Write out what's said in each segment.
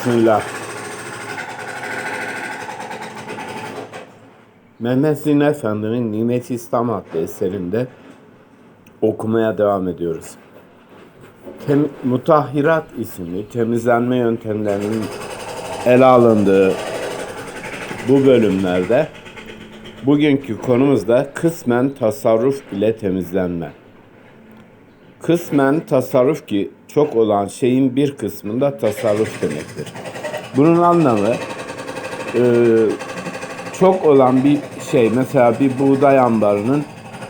Bismillah. Mehmet Zin Efendi'nin Nimet İslam adlı eserinde okumaya devam ediyoruz. Tem, Mutahhirat isimli temizlenme yöntemlerinin ele alındığı bu bölümlerde bugünkü konumuz da kısmen tasarruf ile temizlenme. Kısmen tasarruf ki çok olan şeyin bir kısmında tasarruf demektir. Bunun anlamı e, çok olan bir şey mesela bir buğday ambarının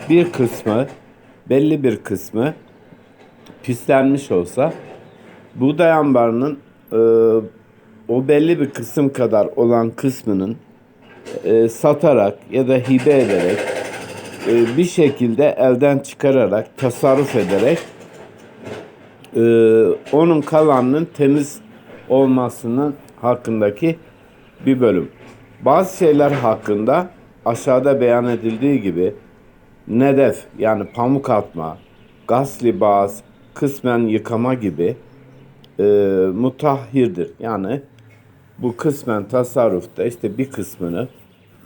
bir kısmı belli bir kısmı pislenmiş olsa buğday ambarının e, o belli bir kısım kadar olan kısmının e, satarak ya da hibe ederek bir şekilde elden çıkararak tasarruf ederek e, onun kalanının temiz olmasının hakkındaki bir bölüm. Bazı şeyler hakkında aşağıda beyan edildiği gibi nedef yani pamuk atma, gasli baz, kısmen yıkama gibi e, mutahhirdir. Yani bu kısmen tasarrufta işte bir kısmını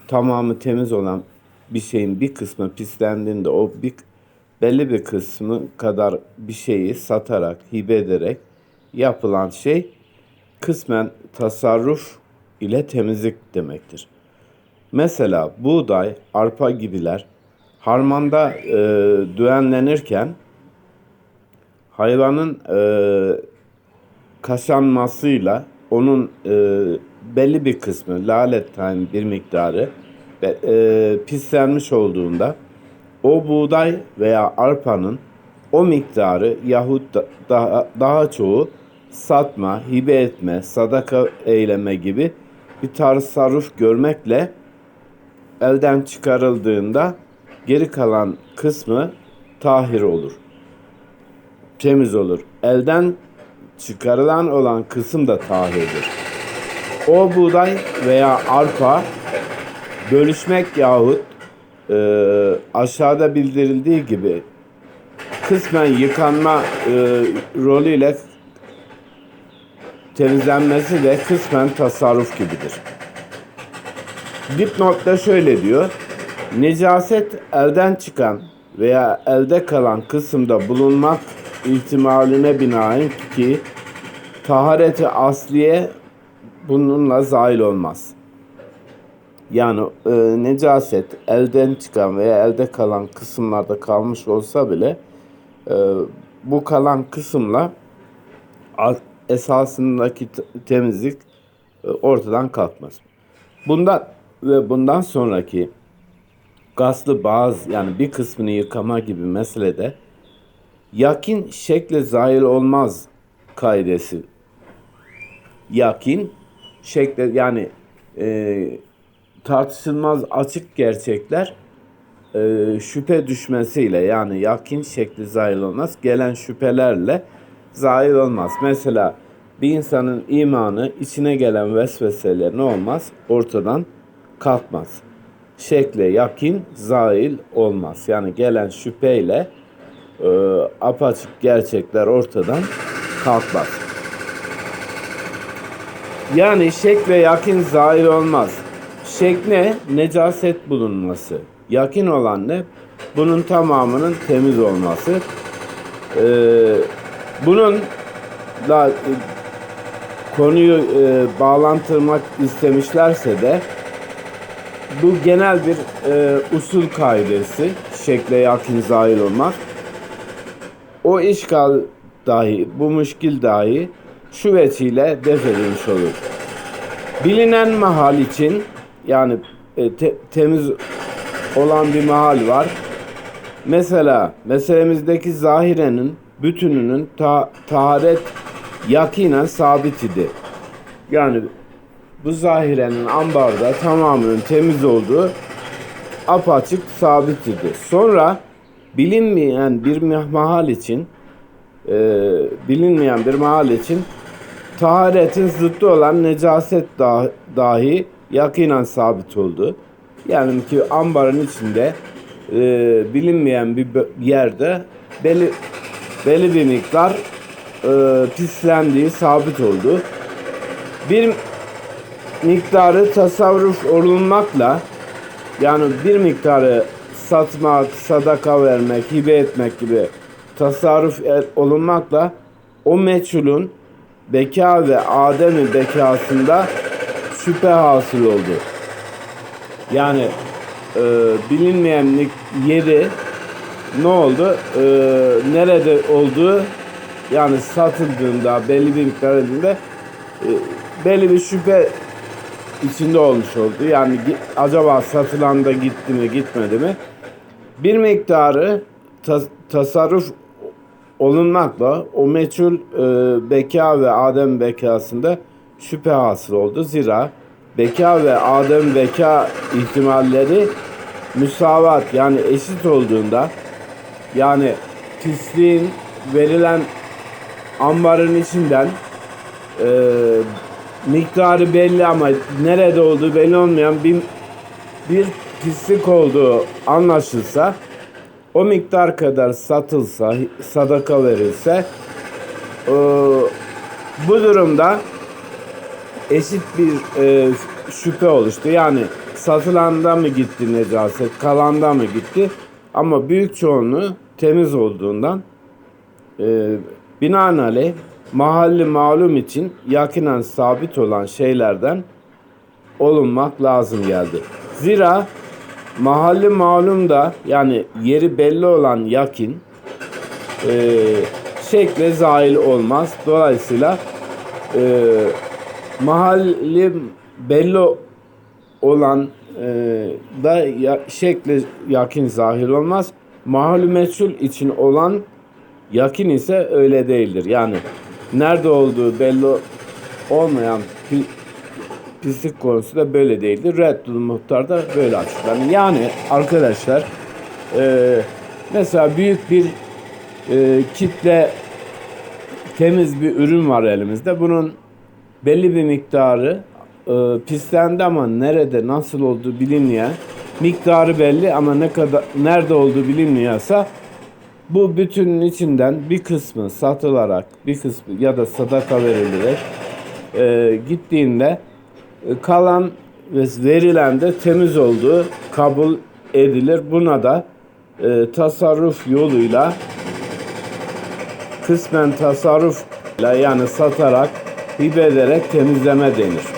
tamamı temiz olan bir şeyin bir kısmı pislendiğinde o bir belli bir kısmı kadar bir şeyi satarak, hibe ederek yapılan şey kısmen tasarruf ile temizlik demektir. Mesela buğday, arpa gibiler harmanda e, düğenlenirken hayvanın e, kaşanmasıyla onun e, belli bir kısmı, lalet bir miktarı e, pislenmiş olduğunda o buğday veya arpanın o miktarı yahut da, daha, daha çoğu satma, hibe etme, sadaka eyleme gibi bir tasarruf görmekle elden çıkarıldığında geri kalan kısmı tahir olur. Temiz olur. Elden çıkarılan olan kısım da tahirdir. O buğday veya arpa bölüşmek yahut e, aşağıda bildirildiği gibi kısmen yıkanma e, rolüyle temizlenmesi de kısmen tasarruf gibidir. Dipnotta şöyle diyor. Necaset elden çıkan veya elde kalan kısımda bulunmak ihtimaline binaen ki tahareti asliye bununla zahil olmaz. Yani e, necaset elden çıkan veya elde kalan kısımlarda kalmış olsa bile e, bu kalan kısımla esasındaki temizlik e, ortadan kalkmaz. Bundan ve bundan sonraki gaslı bazı yani bir kısmını yıkama gibi meselede yakin şekle zahil olmaz kaidesi. Yakin şekle yani e, tartışılmaz açık gerçekler e, şüphe düşmesiyle yani yakin şekli zahil olmaz. Gelen şüphelerle zahil olmaz. Mesela bir insanın imanı içine gelen vesveseyle ne olmaz? Ortadan kalkmaz. Şekle yakin zahil olmaz. Yani gelen şüpheyle e, apaçık gerçekler ortadan kalkmaz. Yani şek ve yakin zahil olmaz. Şek ne? Necaset bulunması. Yakin olan ne? Bunun tamamının temiz olması. Ee, bunun da e, konuyu e, bağlantırmak istemişlerse de bu genel bir e, usul kaidesi şekle yakin zahil olmak. O işgal dahi, bu müşkil dahi şu vesile def edilmiş olur. Bilinen mahal için yani e, te, temiz olan bir mahal var. Mesela meselemizdeki zahirenin bütününün ta, taharet yakinen sabit idi. Yani bu zahirenin ambarda tamamının temiz olduğu apaçık sabit idi. Sonra bilinmeyen bir mahal için e, bilinmeyen bir mahal için taharetin zıttı olan necaset dahi yakinen sabit oldu. Yani ki ambarın içinde e, bilinmeyen bir yerde belli belli bir miktar e, pislendiği sabit oldu. bir miktarı tasarruf olunmakla yani bir miktarı satmak, sadaka vermek, hibe etmek gibi tasarruf e- olunmakla o meçhulün beka ve Adem'i bekasında şüphe hasıl oldu. Yani e, bilinmeyen yeri ne oldu? E, nerede olduğu yani satıldığında belli bir miktar edildiğinde e, belli bir şüphe içinde olmuş oldu. Yani acaba satılan da gitti mi gitmedi mi? Bir miktarı tas- tasarruf olunmakla o meçhul e, beka ve Adem bekasında şüphe hasıl oldu. Zira beka ve Adem beka ihtimalleri müsavat yani eşit olduğunda yani pisliğin verilen ambarın içinden e, miktarı belli ama nerede olduğu belli olmayan bir bir pislik olduğu anlaşılsa o miktar kadar satılsa sadaka verilse e, bu durumda eşit bir e, şüphe oluştu. Yani satılanda mı gitti necaset, kalanda mı gitti? Ama büyük çoğunluğu temiz olduğundan e, binaenaleyh mahalli malum için yakinen sabit olan şeylerden olunmak lazım geldi. Zira mahalli malum da yani yeri belli olan yakin e, şekle zahil olmaz. Dolayısıyla e, mahalli belli olan e, da ya, şekle yakin zahir olmaz. Mahalli meçhul için olan yakin ise öyle değildir. Yani nerede olduğu belli olmayan pi- pislik konusu da böyle değildir. Reddül muhtar da böyle açıklanır. Yani arkadaşlar e, mesela büyük bir e, kitle temiz bir ürün var elimizde. Bunun belli bir miktarı e, pislendi ama nerede nasıl olduğu bilinmeyen miktarı belli ama ne kadar nerede olduğu bilinmiyorsa bu bütünün içinden bir kısmı satılarak bir kısmı ya da sadaka verilerek e, gittiğinde e, kalan ve verilen de temiz olduğu kabul edilir. Buna da e, tasarruf yoluyla kısmen tasarrufla yani satarak hibe ederek temizleme denir.